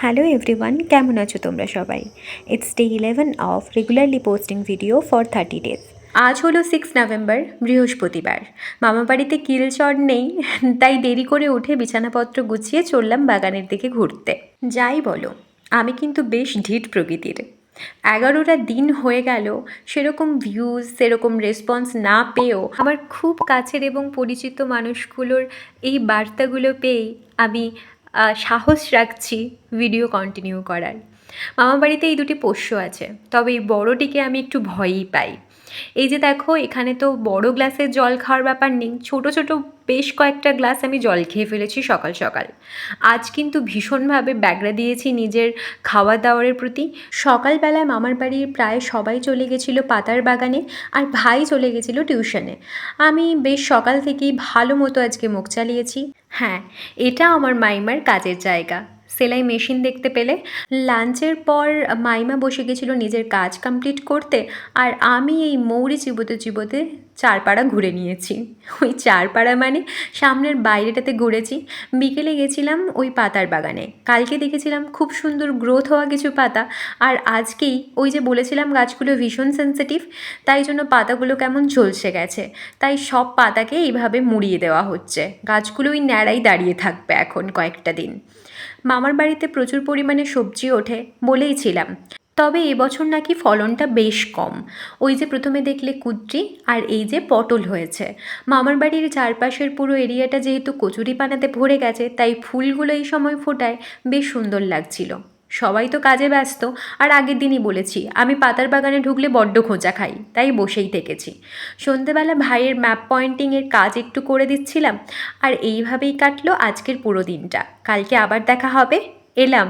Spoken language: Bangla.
হ্যালো এভরিওয়ান কেমন আছো তোমরা সবাই? It's day eleven of regularly posting video for thirty days আজ হলো সিক্স নভেম্বর বৃহস্পতিবার। মামা বাড়িতে কিলচর নেই, তাই দেরি করে উঠে বিছানাপত্র গুছিয়ে চললাম বাগানের দিকে ঘুরতে। যাই বলো, আমি কিন্তু বেশ ঢিট প্রকৃতির। এগারোটা দিন হয়ে গেল, সেরকম ভিউজ সেরকম রেসপন্স না পেয়েও আমার খুব কাছের এবং পরিচিত মানুষগুলোর এই বার্তাগুলো পেয়েই আমি সাহস রাখছি ভিডিও কন্টিনিউ করার। মামা বাড়িতে এই দুটি পোষ্য আছে। তবে এই বড়টিকে আমি একটু ভয়ই পাই। এই যে দেখো, এখানে তো বড় গ্লাসের জল খাওয়ার ব্যাপার নেই। ছোট ছোট বেশ কয়েকটা গ্লাস আমি জল খেয়ে ফেলেছি সকাল সকাল। আজ কিন্তু ভীষণভাবে ব্যাগরা দিয়েছি নিজের খাওয়া দাওয়ারের প্রতি। সকালবেলায় মামার বাড়ির প্রায় সবাই চলে গেছিল পাতার বাগানে আর ভাই চলে গেছিল টিউশনে। আমি বেশ সকাল থেকেই ভালো মতো আজকে মুখ চালিয়েছি। হ্যাঁ এটা আমার মাইমার কাজের জায়গা। সেলাই মেশিন দেখতে পেলে। লাঞ্চের পর মাইমা বসে গেছিল নিজের কাজ কমপ্লিট করতে আর আমি এই মৌরি চিবোতে চিবোতে চারপাড়া ঘুরে নিয়েছি। ওই চারপাড়া মানে সামনের বাইরেটাতে ঘুরেছি। বিকেলে গেছিলাম ওই পাতার বাগানে। কালকে দেখেছিলাম খুব সুন্দর গ্রোথ হওয়া কিছু পাতা। আর আজকেই ওই যে বলেছিলাম গাছগুলো ভীষণ সেন্সিটিভ তাই জন্য পাতাগুলো কেমন ঝলসে গেছে। তাই সব পাতাকে এইভাবে মুড়িয়ে দেওয়া হচ্ছে। গাছগুলো ওই ন্যাড়াই দাঁড়িয়ে থাকবে এখন কয়েকটা দিন। মামার বাড়িতে প্রচুর পরিমাণে সবজি ওঠে বলেই ছিলাম। তবে এবছর নাকি ফলনটা বেশ কম। ওই যে প্রথমে দেখলে কুদ্রি আর এই যে পটল হয়েছে। মামার বাড়ির চারপাশের পুরো এরিয়াটা যেহেতু কচুরি পানাতে ভরে গেছে, তাই ফুলগুলো এই সময় ফোটায় বেশ সুন্দর লাগছিল। সবাই তো কাজে ব্যস্ত। আর আগের দিনই বলেছি, আমি পাতার বাগানে ঢুকলে বড্ড খোঁচা খাই, তাই বসেই থেকেছি। সন্ধেবেলা ভাইয়ের ম্যাপ পয়েন্টিংয়ের কাজ একটু করে দিচ্ছিলাম, আর এইভাবেই কাটলো আজকের পুরো দিনটা। কালকে আবার দেখা হবে, এলাম।